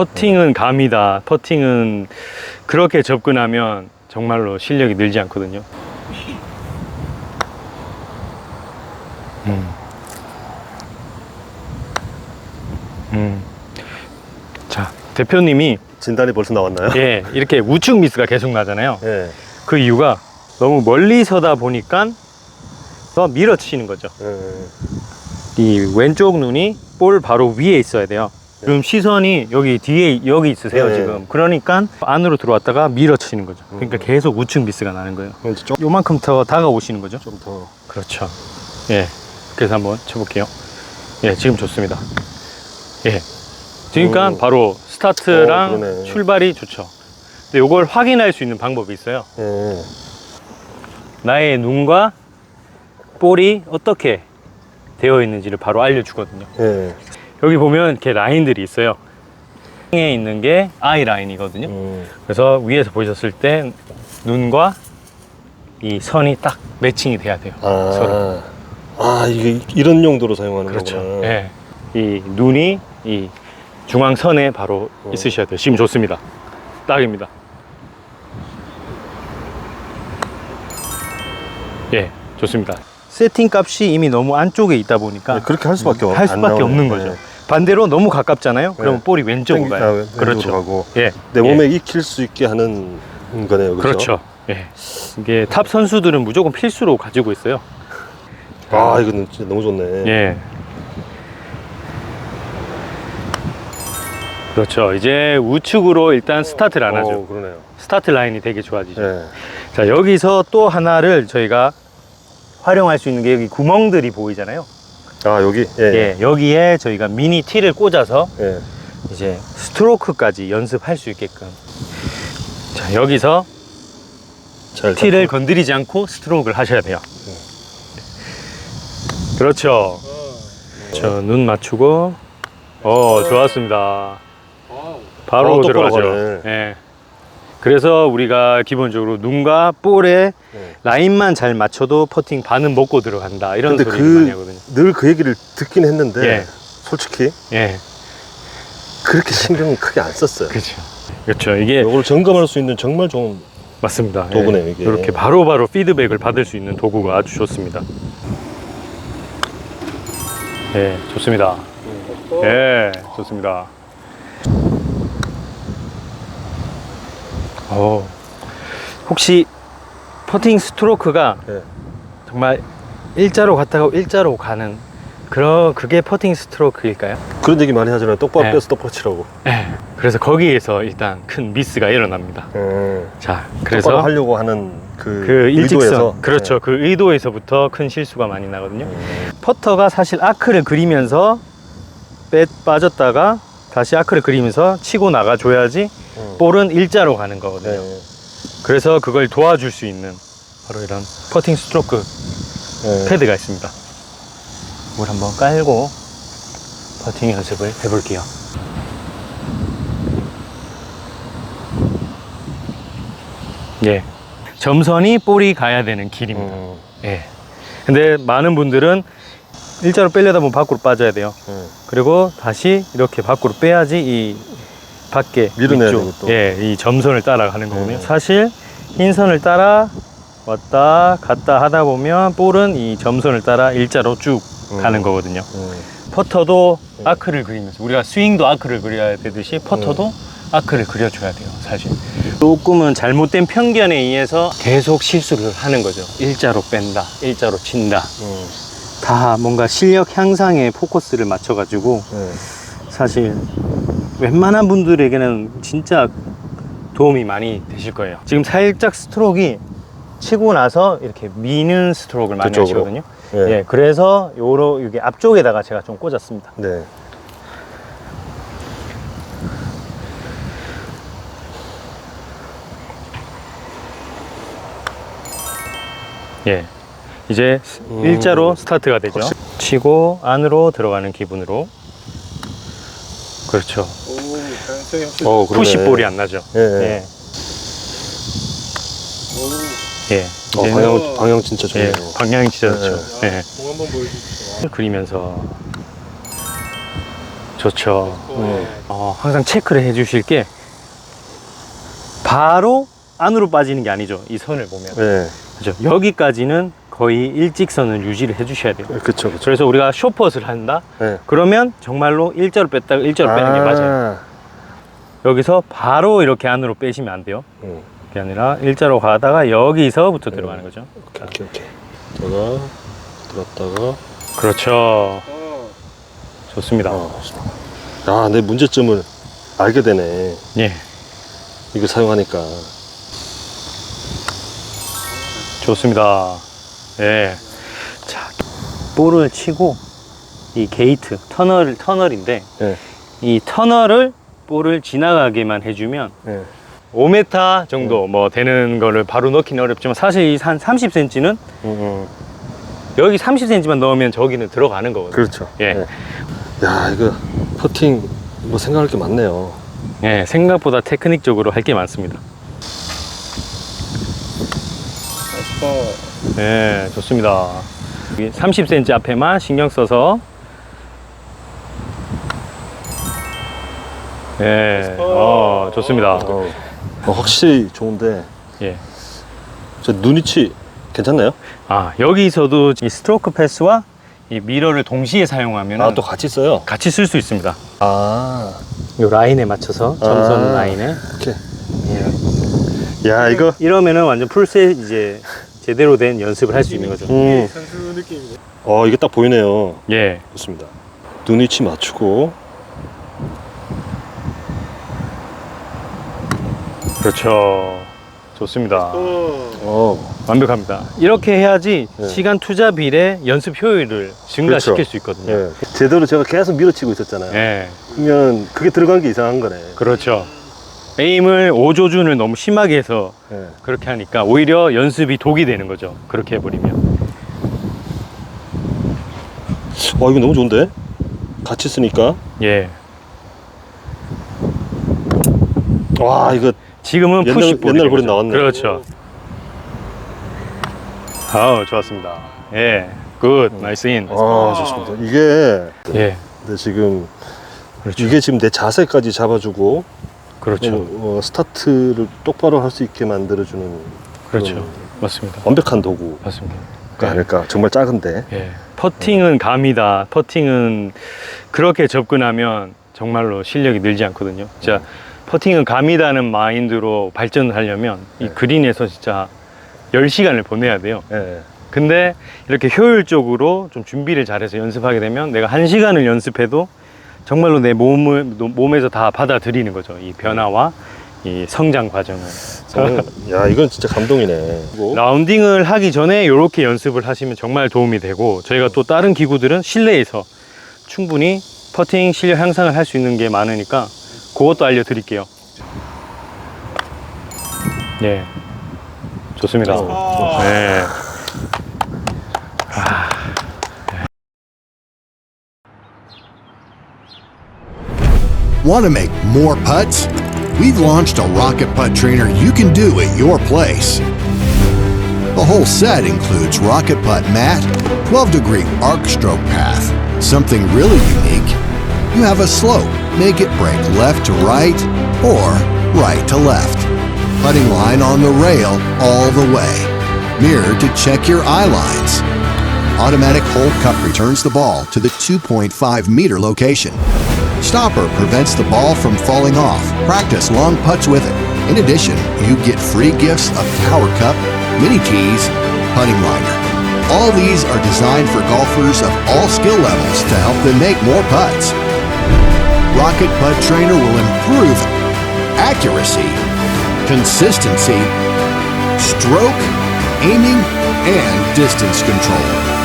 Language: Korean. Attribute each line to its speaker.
Speaker 1: 퍼팅은 감이다. 퍼팅은 그렇게 접근하면 정말로 실력이 늘지 않거든요. 음. 음. 자, 대표님이
Speaker 2: 진단이 벌써 나왔나요?
Speaker 1: 예, 이렇게 우측 미스가 계속 나잖아요.
Speaker 2: 예.
Speaker 1: 그 이유가 너무 멀리 서다 보니까 더 밀어치는 거죠.
Speaker 2: 예.
Speaker 1: 이 왼쪽 눈이 볼 바로 위에 있어야 돼요. 지금 시선이 여기 뒤에 여기 있으세요
Speaker 2: 네.
Speaker 1: 지금. 그러니까 안으로 들어왔다가 밀어치는 거죠. 그러니까 계속 우측 미스가 나는 거예요.
Speaker 2: 왠지 좀,
Speaker 1: 요만큼 더 다가오시는 거죠.
Speaker 2: 좀 더.
Speaker 1: 그렇죠. 예. 그래서 한번 쳐볼게요. 예, 지금 좋습니다. 예. 그러니까
Speaker 2: 오.
Speaker 1: 바로 스타트랑
Speaker 2: 어, 그러네.
Speaker 1: 출발이 좋죠. 근데 이걸 확인할 수 있는 방법이 있어요.
Speaker 2: 예.
Speaker 1: 나의 눈과 볼이 어떻게 되어 있는지를 바로 알려주거든요.
Speaker 2: 예.
Speaker 1: 여기 보면 이렇게 라인들이 있어요. 에 있는 게 아이 라인이거든요.
Speaker 2: 음.
Speaker 1: 그래서 위에서 보셨을 때 눈과 이 선이 딱 매칭이 돼야 돼요.
Speaker 2: 아.
Speaker 1: 서로.
Speaker 2: 아, 이게 이런 용도로 사용하는
Speaker 1: 그렇죠.
Speaker 2: 거구나.
Speaker 1: 예. 이 눈이 이 중앙선에 바로
Speaker 2: 어.
Speaker 1: 있으셔야 돼요. 지금 좋습니다. 딱입니다. 예, 좋습니다. 세팅 값이 이미 너무 안쪽에 있다 보니까
Speaker 2: 네, 그렇게 할 수밖에 없- 할안
Speaker 1: 수밖에. 없는
Speaker 2: 네.
Speaker 1: 거죠. 반대로 너무 가깝잖아요. 그러면
Speaker 2: 네.
Speaker 1: 볼이 왼쪽으로
Speaker 2: 땡기-
Speaker 1: 가요.
Speaker 2: 아, 왼쪽으로
Speaker 1: 그렇죠.
Speaker 2: 가고
Speaker 1: 예.
Speaker 2: 내
Speaker 1: 예.
Speaker 2: 몸에 익힐 수 있게 하는 거네요. 그렇죠?
Speaker 1: 그렇죠. 예. 이게 탑 선수들은 무조건 필수로 가지고 있어요.
Speaker 2: 아, 이거는 진짜 너무 좋네.
Speaker 1: 예. 그렇죠. 이제 우측으로 일단 스타트를 안 하죠.
Speaker 2: 어, 그러네요.
Speaker 1: 스타트 라인이 되게 좋아지죠.
Speaker 2: 예.
Speaker 1: 자, 여기서 또 하나를 저희가 활용할 수 있는 게 여기 구멍들이 보이잖아요.
Speaker 2: 아, 여기? 예.
Speaker 1: 예. 여기에 저희가 미니 티를 꽂아서
Speaker 2: 예.
Speaker 1: 이제 스트로크까지 연습할 수 있게끔. 자, 여기서
Speaker 2: 잘
Speaker 1: 티를 건드리지 않고 스트로크를 하셔야 돼요. 그렇죠. 저 눈 맞추고, 어 좋았습니다. 바로
Speaker 2: 어, 똑바로
Speaker 1: 들어가죠. 예. 그래서 우리가 기본적으로 눈과 볼에
Speaker 2: 예.
Speaker 1: 라인만 잘 맞춰도 퍼팅 반은 먹고 들어간다 이런
Speaker 2: 근데
Speaker 1: 소리를 많이 하거든요.
Speaker 2: 그, 늘 그 얘기를 듣긴 했는데,
Speaker 1: 예.
Speaker 2: 솔직히
Speaker 1: 예,
Speaker 2: 그렇게 신경은 크게 안 썼어요.
Speaker 1: 그렇죠. 그렇죠. 이게
Speaker 2: 이걸 점검할 수 있는 정말 좋은
Speaker 1: 맞습니다.
Speaker 2: 도구네요,
Speaker 1: 예.
Speaker 2: 이게.
Speaker 1: 이렇게 바로바로 피드백을 받을 수 있는 도구가 아주 좋습니다. 예, 좋습니다. 예, 좋습니다. 어, 혹시 퍼팅 스트로크가
Speaker 2: 예.
Speaker 1: 정말 일자로 갔다가 일자로 가는 그런 그게 퍼팅 스트로크일까요?
Speaker 2: 그런 얘기 많이 하잖아요. 똑바로
Speaker 1: 예.
Speaker 2: 빼서 똑바로 치라고.
Speaker 1: 예. 그래서 거기에서 일단 큰 미스가 일어납니다.
Speaker 2: 예.
Speaker 1: 자,
Speaker 2: 똑바로
Speaker 1: 그래서
Speaker 2: 하려고 하는 그,
Speaker 1: 그 일직선
Speaker 2: 의도에서.
Speaker 1: 그렇죠
Speaker 2: 예.
Speaker 1: 그 의도에서부터 큰 실수가 많이 나거든요
Speaker 2: 예.
Speaker 1: 퍼터가 사실 아크를 그리면서 빼 빠졌다가 다시 아크를 그리면서 치고 나가 줘야지
Speaker 2: 음.
Speaker 1: 볼은 일자로 가는 거거든요
Speaker 2: 예.
Speaker 1: 그래서 그걸 도와줄 수 있는 바로 이런 퍼팅 스트로크
Speaker 2: 예.
Speaker 1: 패드가 있습니다 물 한번 깔고 퍼팅 연습을 해볼게요 예 점선이 볼이 가야 되는 길입니다
Speaker 2: 음.
Speaker 1: 예. 근데 많은 분들은 일자로 빼려다 보면 밖으로 빠져야 돼요.
Speaker 2: 예.
Speaker 1: 그리고 다시 이렇게 밖으로 빼야지 이 밖에
Speaker 2: 밀어내야 되고 또.
Speaker 1: 예, 이 점선을 따라가는 거거든요.
Speaker 2: 네.
Speaker 1: 사실 흰 선을 따라 왔다 갔다 하다 보면 볼은 이 점선을 따라 일자로 쭉
Speaker 2: 음.
Speaker 1: 가는 거거든요.
Speaker 2: 예.
Speaker 1: 퍼터도
Speaker 2: 네.
Speaker 1: 아크를 그리면서 우리가 스윙도 아크를 그려야 되듯이 퍼터도 아크를 그려줘야 돼요 사실 조금은 잘못된 편견에 의해서 계속 실수를 하는 거죠 일자로 뺀다 일자로 친다
Speaker 2: 음.
Speaker 1: 다 뭔가 실력 향상에 포커스를 맞춰 가지고
Speaker 2: 예.
Speaker 1: 사실 웬만한 분들에게는 진짜 도움이 많이 되실 거예요 지금 살짝 스트로크가 치고 나서 이렇게 미는 스트로크를 많이
Speaker 2: 그쪽으로?
Speaker 1: 하시거든요
Speaker 2: 예.
Speaker 1: 예, 그래서 요로 이게 앞쪽에다가 제가 좀 꽂았습니다.
Speaker 2: 네.
Speaker 1: 예. 이제
Speaker 2: 음.
Speaker 1: 일자로 스타트가 되죠. 치고 안으로 들어가는 기분으로. 그렇죠.
Speaker 2: 어, 그러네.
Speaker 1: 푸시볼이 안 나죠.
Speaker 2: 예. 예.
Speaker 1: 예. 예.
Speaker 2: 어,
Speaker 1: 이제는-
Speaker 2: 방향, 방향 진짜
Speaker 1: 예.
Speaker 2: 좋네요.
Speaker 1: 방향이 진짜 좋죠. 예.
Speaker 3: 공 한번 보여주세요.
Speaker 1: 그리면서 좋죠.
Speaker 2: 네.
Speaker 1: 어, 항상 체크를 해 주실 게 바로 안으로 빠지는 게 아니죠. 이 선을 보면.
Speaker 2: 네.
Speaker 1: 그죠. 여기까지는 거의 일직선을 유지를 해 주셔야 돼요.
Speaker 2: 그쵸, 그쵸.
Speaker 1: 그래서 우리가 쇼퍼트를 한다?
Speaker 2: 네.
Speaker 1: 그러면 정말로 일자로 뺐다가 일자로 빼는 게 맞아요. 여기서 바로 이렇게 안으로 빼시면 안 돼요.
Speaker 2: 응.
Speaker 1: 그게 아니라 일자로 가다가 여기서부터 들어가는 거죠.
Speaker 2: 오케이, 오케이, 오케이. 들어가, 들었다가.
Speaker 1: 그렇죠. 좋습니다.
Speaker 2: 어. 아, 내 문제점을 알게 되네.
Speaker 1: 예.
Speaker 2: 이거 사용하니까.
Speaker 1: 좋습니다. 예. 자, 볼을 치고 이 게이트, 터널, 터널인데
Speaker 2: 네.
Speaker 1: 이 터널을 볼을 지나가게만 해주면
Speaker 2: 네.
Speaker 1: 5m 정도 뭐 되는 거를 바로 넣기는 어렵지만 사실 이한 30cm는
Speaker 2: 음, 음.
Speaker 1: 여기 30cm만 넣으면 저기는 들어가는 거거든요.
Speaker 2: 그렇죠.
Speaker 1: 예.
Speaker 2: 네. 야, 이거 퍼팅 뭐 생각할 게 많네요.
Speaker 1: 예, 생각보다 테크닉적으로 할 게 많습니다. 네, 좋습니다. 30cm 앞에만 신경 써서. 네, 어, 좋습니다.
Speaker 2: 어, 어, 확실히 좋은데,
Speaker 1: 예.
Speaker 2: 저 눈이치 괜찮나요?
Speaker 1: 아, 여기서도 이 스트로크 패스와 이 미러를 동시에 사용하면
Speaker 2: 아, 또 같이 써요?
Speaker 1: 같이 쓸 수 있습니다.
Speaker 2: 아,
Speaker 1: 이 라인에 맞춰서 점선
Speaker 2: 아.
Speaker 1: 라인에.
Speaker 2: 오케이.
Speaker 1: 예.
Speaker 2: 야, 이거.
Speaker 1: 이러면은 완전 풀셋 이제 제대로 된 연습을 할 수 있는 거죠.
Speaker 2: 음.
Speaker 3: 선수 느낌이네.
Speaker 2: 어, 이게 딱 보이네요.
Speaker 1: 예.
Speaker 2: 좋습니다. 눈위치 맞추고.
Speaker 1: 그렇죠. 좋습니다.
Speaker 3: 어.
Speaker 2: 어,
Speaker 1: 완벽합니다. 이렇게 해야지
Speaker 2: 네.
Speaker 1: 시간 투자 비례 연습 효율을 증가시킬
Speaker 2: 그렇죠.
Speaker 1: 수 있거든요.
Speaker 2: 예. 제대로 제가 계속 밀어치고 있었잖아요.
Speaker 1: 예.
Speaker 2: 그러면 그게 들어간 게 이상한 거네.
Speaker 1: 그렇죠. 에임을 5조준을 너무 심하게 해서
Speaker 2: 예.
Speaker 1: 그렇게 하니까 오히려 연습이 독이 되는 거죠. 그렇게 해버리면.
Speaker 2: 어, 이거 너무 좋은데? 같이 쓰니까.
Speaker 1: 예.
Speaker 2: 와, 이거.
Speaker 1: 지금은
Speaker 2: 옛날-
Speaker 1: 푸시볼.
Speaker 2: 옛날 볼이 나왔네.
Speaker 1: 그렇죠. 아우, 좋았습니다. 예. 굿. 나이스 인.
Speaker 2: 아, 좋습니다. 이게.
Speaker 1: 예.
Speaker 2: 근데 지금.
Speaker 1: 그렇죠.
Speaker 2: 이게 지금 내 자세까지 잡아주고.
Speaker 1: 그렇죠.
Speaker 2: 어, 어, 스타트를 똑바로 할 수 있게 만들어주는.
Speaker 1: 그렇죠.
Speaker 2: 그런
Speaker 1: 맞습니다.
Speaker 2: 완벽한 도구가
Speaker 1: 맞습니다.
Speaker 2: 아닐까. 정말 작은데.
Speaker 1: 예. 퍼팅은 감이다. 퍼팅은 그렇게 접근하면 정말로 실력이 늘지 않거든요. 진짜 퍼팅은 감이다는 마인드로 발전을 하려면 이
Speaker 2: 네.
Speaker 1: 그린에서 진짜 10시간을 보내야 돼요.
Speaker 2: 예.
Speaker 1: 근데 이렇게 효율적으로 좀 준비를 잘해서 연습하게 되면 내가 한 시간을 연습해도 정말로 내 몸을 노- 몸에서 다 받아들이는 거죠. 이 변화와 이 성장 과정을.
Speaker 2: 저는, 야, 이건 진짜 감동이네. 뭐?
Speaker 1: 라운딩을 하기 전에 이렇게 연습을 하시면 정말 도움이 되고 저희가 또 다른 기구들은 실내에서 충분히 퍼팅 실력 향상을 할 수 있는 게 많으니까 그것도 알려드릴게요. 네, 좋습니다.
Speaker 2: 어,
Speaker 1: 네.
Speaker 4: Want to make more putts? We've launched a rocket putt trainer you can do at your place. The whole set includes rocket putt mat, 12 degree arc stroke path. Something really unique. You have a slope, make it break left to right or right to left. Putting line on the rail all the way. Mirror to check your eye lines. Automatic hole cup returns the ball to the 2.5 meter location. Stopper prevents the ball from falling off. Practice long putts with it. In addition, you get free gifts of Tower Cup, mini tees, putting liner. All these are designed for golfers of all skill levels to help them make more putts. Rocket Putt Trainer will improve accuracy, consistency, stroke, aiming, and distance control.